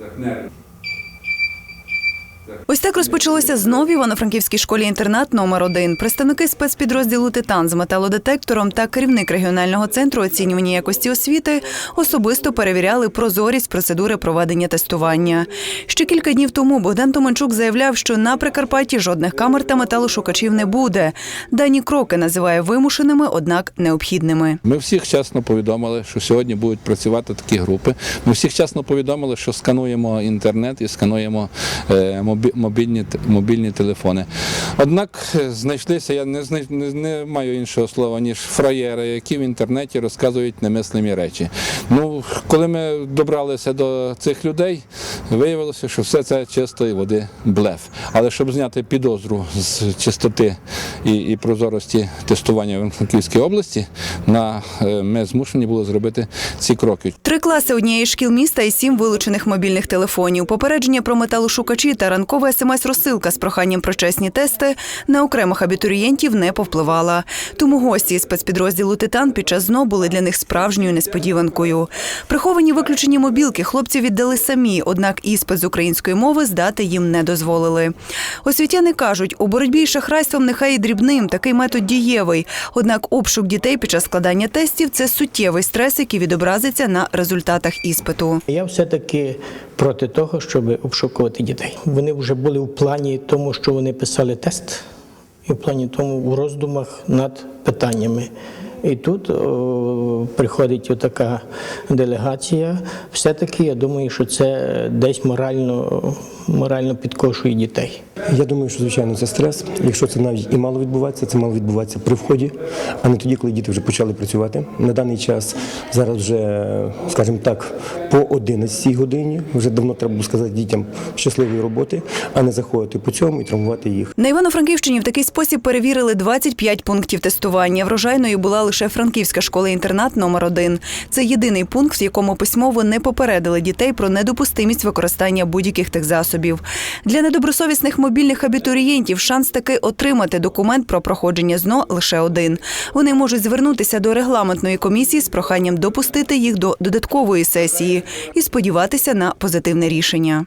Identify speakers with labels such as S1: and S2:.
S1: Так, нерви. Ось так розпочалося знов в Івано-Франківській школі-інтернат номер 1 Представники спецпідрозділу Титан з металодетектором та керівник регіонального центру оцінювання якості освіти особисто перевіряли прозорість процедури проведення тестування. Ще кілька днів тому Богдан Томенчук заявляв, що на Прикарпатті жодних камер та металошукачів не буде. Дані кроки називає вимушеними, однак необхідними.
S2: Ми всіх чесно повідомили, що сьогодні будуть працювати такі групи. Ми всіх чесно повідомили, що скануємо інтернет і скануємо е, мобі- мобільні, мобільні телефони. Однак е, знайшлися, я не, знай- не, не маю іншого слова, ніж фраєри, які в інтернеті розказують немислимі речі. Ну, коли ми добралися до цих людей, виявилося, що все це чистої води блеф. Але щоб зняти підозру з чистоти і, і прозорості тестування в Франківській області, на, е, ми змушені були зробити ці кроки.
S1: Три класи однієї шкіл міста і сім вилучених мобільних телефонів. Попередження про металошукачі та ранкова смс-розсилка з проханням про чесні тести на окремих абітурієнтів не повпливала. Тому гості із спецпідрозділу Титан під час ЗНО були для них справжньою несподіванкою. Приховані виключені мобілки хлопці віддали самі, однак іспит з української мови здати їм не дозволили. Освітяни кажуть, у боротьбі з шахрайством нехай і дрібним такий метод дієвий. Однак обшук дітей під час складання тестів це суттєвий стрес, який відобразиться на результатах іспиту.
S3: Я все-таки проти того, щоб обшукувати дітей. Вони вже були в плані тому, що вони писали тест, і в плані тому у роздумах над питаннями. І тут о, приходить така делегація. Все-таки я думаю, що це десь морально, морально підкошує дітей.
S4: Я думаю, що звичайно це стрес. Якщо це навіть і мало відбуватися, це мало відбуватися при вході, а не тоді, коли діти вже почали працювати. На даний час зараз вже, скажімо так, по 11 годині вже давно треба було сказати дітям щасливої роботи, а не заходити по цьому і травмувати їх.
S1: На Івано-Франківщині в такий спосіб перевірили 25 пунктів тестування. Врожайною була лише Франківська школа-інтернат номер 1 Це єдиний пункт, в якому письмово не попередили дітей про недопустимість використання будь-яких техзасобів. Для недобросовісних мобільних абітурієнтів шанс таки отримати документ про проходження ЗНО лише один. Вони можуть звернутися до регламентної комісії з проханням допустити їх до додаткової сесії і сподіватися на позитивне рішення.